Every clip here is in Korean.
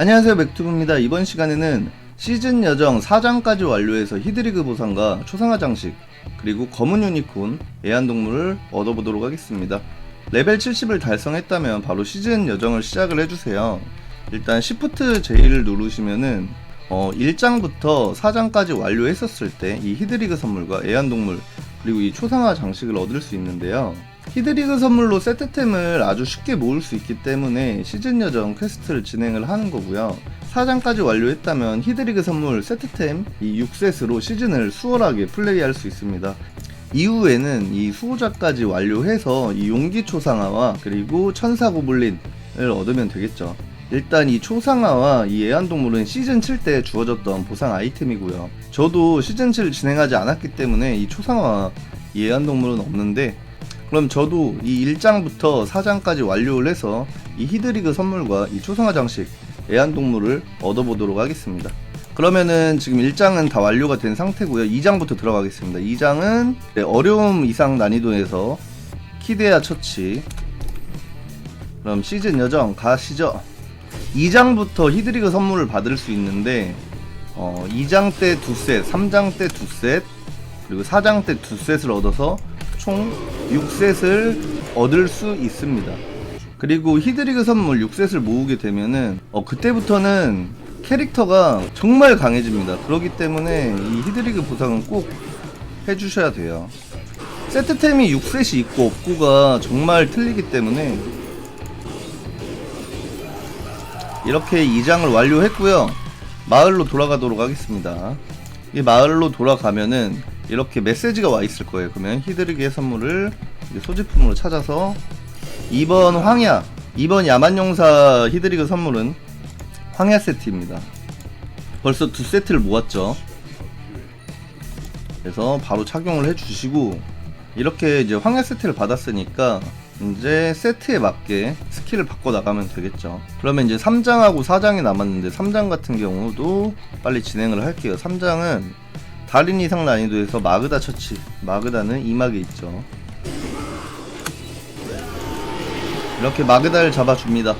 안녕하세요 맥투브입니다. 이번 시간에는 시즌 여정 4장까지 완료해서 히드리그 보상과 초상화 장식 그리고 검은 유니콘 애완동물을 얻어보도록 하겠습니다. 레벨 70을 달성했다면 바로 시즌 여정을 시작을 해주세요. 일단 Shift J를 누르시면은 어, 1장부터 4장까지 완료했었을 때 이 히드리그 선물과 애완동물 그리고 이 초상화 장식을 얻을 수 있는데요 히드리그 선물로 세트템을 아주 쉽게 모을 수 있기 때문에 시즌 여정 퀘스트를 진행을 하는 거고요. 4장까지 완료했다면 히드리그 선물 세트템 이 6셋으로 시즌을 수월하게 플레이할 수 있습니다. 이후에는 이 수호자까지 완료해서 이 용기 초상화와 그리고 천사 고블린을 얻으면 되겠죠. 일단 이 초상화와 이 애완동물은 시즌 7 때 주어졌던 보상 아이템이고요. 저도 시즌 7 진행하지 않았기 때문에 이 초상화 이 애완동물은 없는데 그럼 저도 이 1장부터 4장까지 완료를 해서 이 히드리그 선물과 이 초상화 장식 애완동물을 얻어보도록 하겠습니다. 그러면은 지금 1장은 다 완료가 된 상태고요. 2장부터 들어가겠습니다. 2장은 어려움 이상 난이도에서 키데아 처치 그럼 시즌 여정 가시죠. 2장부터 히드리그 선물을 받을 수 있는데 어, 2장 때두 셋, 3장 때두 셋, 그리고 4장 때두 셋을 얻어서 총 6셋을 얻을 수 있습니다. 그리고 히드리그 선물 6셋을 모으게 되면은 어, 그때부터는 캐릭터가 정말 강해집니다. 그렇기 때문에 이 히드리그 보상은 꼭 해주셔야 돼요. 세트템이 6셋이 있고 없고가 정말 틀리기 때문에 이렇게 2장을 완료했고요. 마을로 돌아가도록 하겠습니다. 이 마을로 돌아가면은 이렇게 메시지가 와 있을 거예요. 그러면 히드리그의 선물을 소지품으로 찾아서 2번 황야, 2번 야만용사 히드리그 선물은 황야 세트입니다. 벌써 두 세트를 모았죠. 그래서 바로 착용을 해주시고 이렇게 이제 황야 세트를 받았으니까 이제 세트에 맞게 스킬을 바꿔 나가면 되겠죠. 그러면 이제 3장하고 4장이 남았는데 3장 같은 경우도 빨리 진행을 할게요. 3장은 달인 이상 난이도에서 마그다 처치. 마그다는 이막에 있죠. 이렇게 마그다를 잡아줍니다.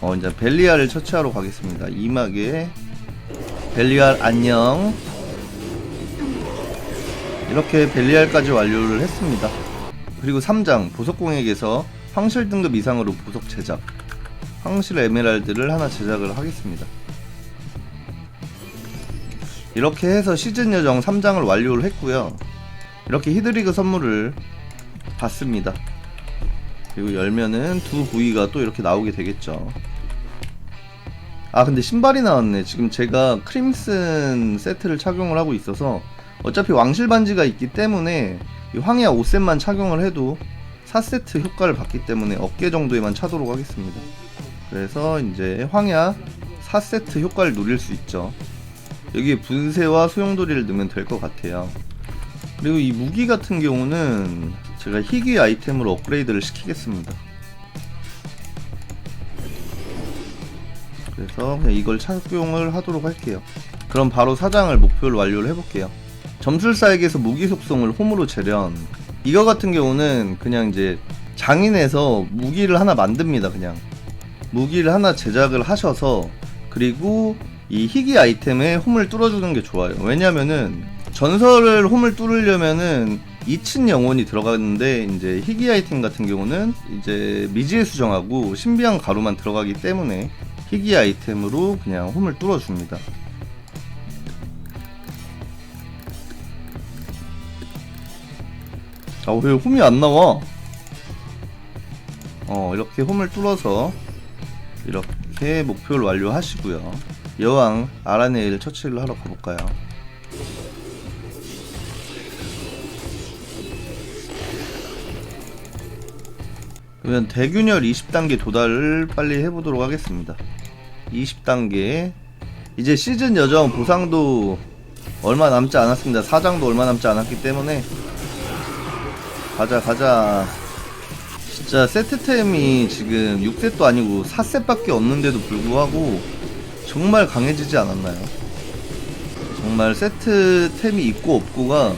어, 이제 벨리알을 처치하러 가겠습니다. 이막에 벨리알 안녕. 이렇게 벨리알까지 완료를 했습니다. 그리고 3장 보석공액에서 황실 등급 이상으로 보석 제작. 황실 에메랄드를 하나 제작을 하겠습니다. 이렇게 해서 시즌 여정 3장을 완료를 했고요. 이렇게 히드리그 선물을 받습니다. 그리고 열면은 두 부위가 또 이렇게 나오게 되겠죠. 아 근데 신발이 나왔네. 지금 제가 크림슨 세트를 착용을 하고 있어서 어차피 왕실 반지가 있기 때문에 이 황야 5셋만 착용을 해도 4세트 효과를 받기 때문에 어깨 정도에만 차도록 하겠습니다. 그래서 이제 황야 4세트 효과를 누릴 수 있죠. 여기에 분쇄와 소용돌이를 넣으면 될 것 같아요. 그리고 이 무기 같은 경우는 제가 희귀 아이템으로 업그레이드를 시키겠습니다. 그래서 그냥 이걸 착용을 하도록 할게요. 그럼 바로 사장을 목표를 완료를 해볼게요. 점술사에게서 무기 속성을 홈으로 재련. 이거 같은 경우는 그냥 이제 장인에서 무기를 하나 만듭니다. 그냥 무기를 하나 제작을 하셔서 그리고 이 희귀 아이템에 홈을 뚫어주는 게 좋아요. 왜냐면은 전설을 홈을 뚫으려면은 2층 영혼이 들어가는데 이제 희귀 아이템 같은 경우는 이제 미지의 수정하고 신비한 가루만 들어가기 때문에 희귀 아이템으로 그냥 홈을 뚫어줍니다. 아왜 홈이 안 나와? 어 이렇게 홈을 뚫어서 이렇게 목표를 완료하시고요. 여왕 아라네일 처치를 하러 가볼까요? 그러면 대균열 20단계 도달을 빨리 해보도록 하겠습니다. 20단계 이제 시즌 여정 보상도 얼마 남지 않았습니다. 사장도 얼마 남지 않았기 때문에 가자 가자 진짜 세트템이 지금 6셋도 아니고 4셋밖에 없는데도 불구하고 정말 강해지지 않았나요? 정말 세트템이 있고 없고가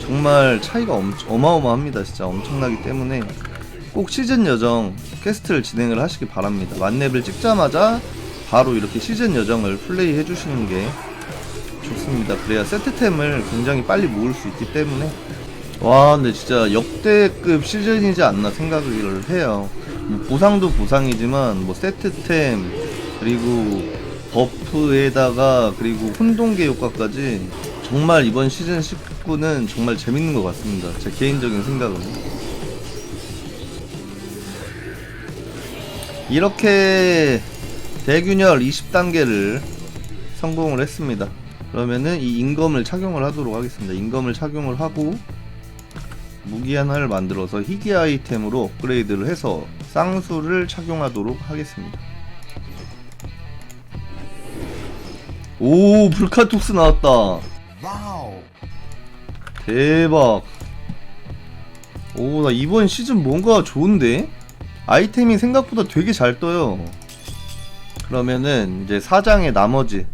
정말 차이가 엄, 어마어마합니다 진짜 엄청나기 때문에 꼭 시즌 여정 퀘스트를 진행을 하시기 바랍니다 만렙을 찍자마자 바로 이렇게 시즌 여정을 플레이 해주시는 게 좋습니다. 그래야 세트템을 굉장히 빨리 모을 수 있기 때문에 와 근데 진짜 역대급 시즌이지 않나 생각을 해요. 뭐 보상도 보상이지만 뭐 세트템 그리고 버프에다가 그리고 혼동계 효과까지 정말 이번 시즌 19는 정말 재밌는 것 같습니다. 제 개인적인 생각은. 이렇게 대균열 20단계를 성공을 했습니다. 그러면은 이 인검을 착용을 하도록 하겠습니다. 인검을 착용을 하고 무기 하나를 만들어서 희귀 아이템으로 업그레이드를 해서 쌍수를 착용하도록 하겠습니다. 오 불카톡스 나왔다. 대박. 오, 나 이번 시즌 뭔가 좋은데? 아이템이 생각보다 되게 잘 떠요. 그러면은 이제 사장의 나머지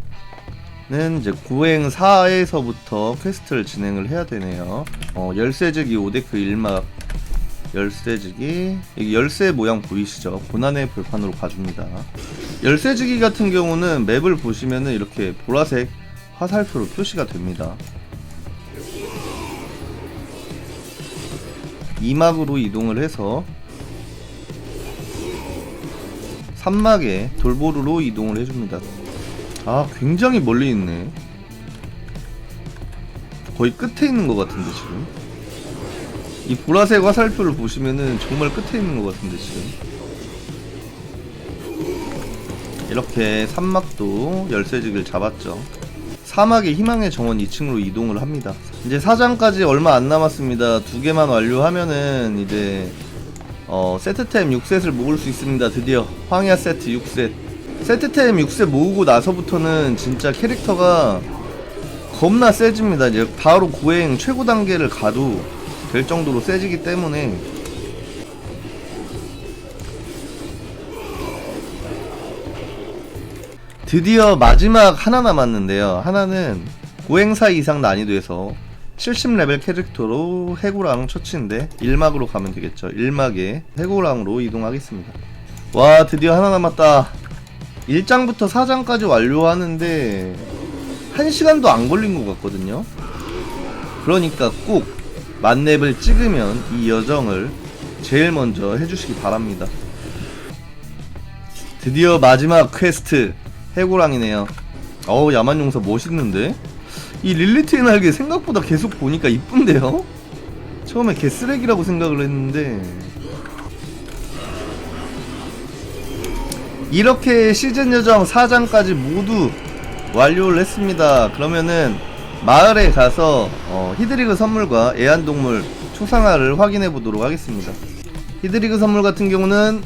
는 이제 고행 4에서부터 퀘스트를 진행을 해야 되네요. 어, 열쇠즈기 오데크 1막 열쇠즈기 여기 열쇠 모양 보이시죠? 고난의 벌판으로 가줍니다. 열쇠즈기 같은 경우는 맵을 보시면은 이렇게 보라색 화살표로 표시가 됩니다. 2막으로 이동을 해서 3막에 돌보루로 이동을 해줍니다. 아, 굉장히 멀리 있네. 거의 끝에 있는 것 같은데, 지금. 이 보라색 화살표를 보시면은 정말 끝에 있는 것 같은데, 지금. 이렇게 3막도 열쇠직을 잡았죠. 사막의 희망의 정원 2층으로 이동을 합니다. 이제 사장까지 얼마 안 남았습니다. 두 개만 완료하면은 이제 어, 세트템 6셋을 모을 수 있습니다. 드디어 황야 세트 6셋. 세트템 6셋 모으고 나서부터는 진짜 캐릭터가 겁나 세집니다. 이제 바로 고행 최고 단계를 가도 될 정도로 세지기 때문에 드디어 마지막 하나 남았는데요. 하나는 고행사 이상 난이도에서 70레벨 캐릭터로 해고랑 처치인데 1막으로 가면 되겠죠. 1막에 해고랑으로 이동하겠습니다. 와 드디어 하나 남았다. 1장부터 4장까지 완료하는데 1시간도 안 걸린 것 같거든요. 그러니까 꼭 만렙을 찍으면 이 여정을 제일 먼저 해주시기 바랍니다. 드디어 마지막 퀘스트 해고랑이네요. 어우 야만용사 멋있는데? 이 릴리트의 날개 생각보다 계속 보니까 이쁜데요? 처음에 개쓰레기라고 생각을 했는데 이렇게 시즌 여정 4장까지 모두 완료를 했습니다. 그러면은 마을에 가서 어, 히드리그 선물과 애완동물 초상화를 확인해 보도록 하겠습니다. 히드리그 선물 같은 경우는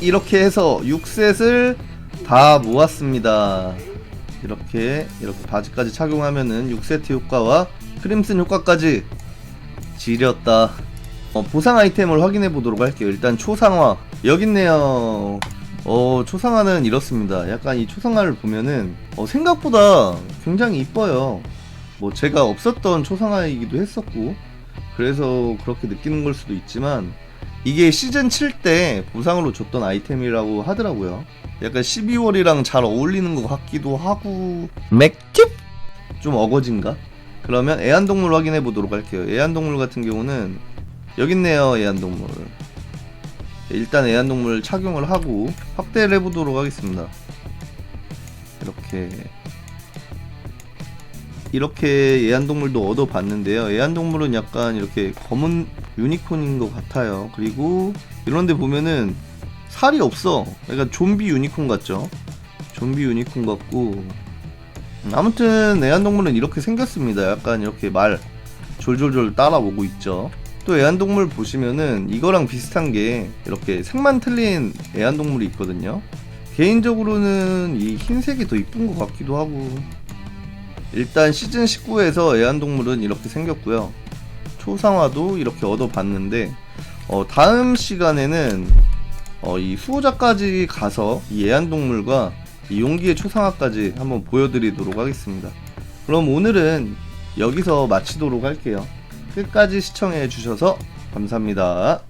이렇게 해서 6셋을 다 모았습니다. 이렇게 이렇게 바지까지 착용하면은 6세트 효과와 크림슨 효과까지 지렸다. 어, 보상 아이템을 확인해 보도록 할게요. 일단 초상화 여기 있네요. 어 초상화는 이렇습니다. 약간 이 초상화를 보면은 어, 생각보다 굉장히 이뻐요. 뭐 제가 없었던 초상화이기도 했었고 그래서 그렇게 느끼는 걸 수도 있지만 이게 시즌 7 때 보상으로 줬던 아이템이라고 하더라고요. 약간 12월이랑 잘 어울리는 것 같기도 하고 맥주? 좀 어거진가? 그러면 애완동물 확인해 보도록 할게요. 애완동물 같은 경우는 여기 있네요. 애완동물. 일단 애완동물 착용을 하고 확대를 해보도록 하겠습니다. 이렇게 이렇게 애완동물도 얻어봤는데요. 애완동물은 약간 이렇게 검은 유니콘인 것 같아요. 그리고 이런데 보면은 살이 없어. 그러니까 좀비 유니콘 같죠? 좀비 유니콘 같고 음, 아무튼 애완동물은 이렇게 생겼습니다. 약간 이렇게 말 졸졸졸 따라오고 있죠. 또 애완동물 보시면은 이거랑 비슷한 게 이렇게 색만 틀린 애완동물이 있거든요. 개인적으로는 이 흰색이 더 이쁜 것 같기도 하고 일단 시즌 19에서 애완동물은 이렇게 생겼고요. 초상화도 이렇게 얻어봤는데 어, 다음 시간에는 어, 이 수호자까지 가서 이 애완동물과 이 용기의 초상화까지 한번 보여드리도록 하겠습니다. 그럼 오늘은 여기서 마치도록 할게요. 끝까지 시청해 주셔서 감사합니다.